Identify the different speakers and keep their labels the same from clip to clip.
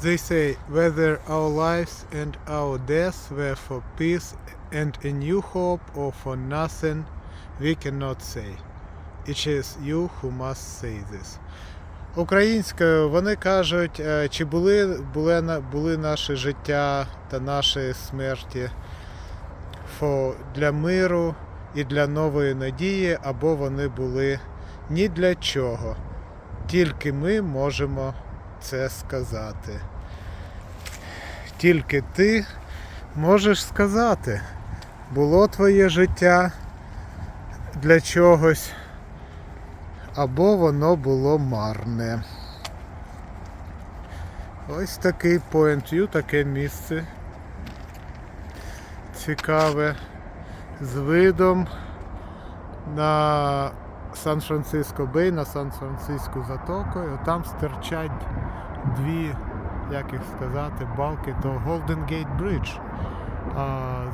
Speaker 1: They say whether our lives and our deaths were for peace and a new hope or for nothing, we cannot say. It is you who must say this. Українською вони кажуть, е, чи були, були, були наші життя та наші смерті для миру і для нової надії, або вони були ні для чого. Тільки ми можемо це сказати. Тільки ти можеш сказати, було твоє життя для чогось, або воно було марне. Ось такий point view, таке місце. Цікаве. З видом на Сан-Франциско Бей, на Сан-Франциску затоку. І там стирчать дві, як їх сказати, балки, то Golden Gate Bridge.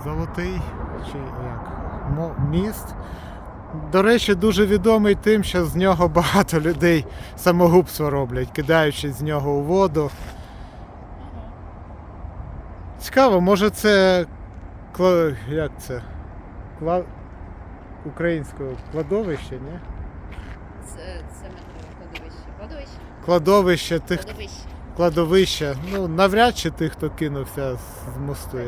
Speaker 1: Золотий чи як, міст. До речі, дуже відомий тим, що з нього багато людей самогубство роблять, кидаючи з нього у воду. Цікаво, може це як це? Кла... Українською кладовище, ні?
Speaker 2: Це, це кладовище. Кладовище?
Speaker 1: Кладовище тих
Speaker 2: Кладовище.
Speaker 1: кладовище. Ну, навряд чи тих, хто кинувся з мосту.
Speaker 2: Ні.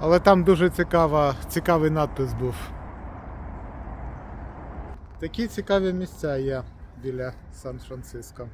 Speaker 1: Але там дуже цікава, цікавий надпис був. Такі цікаві місця є біля Сан-Франциско.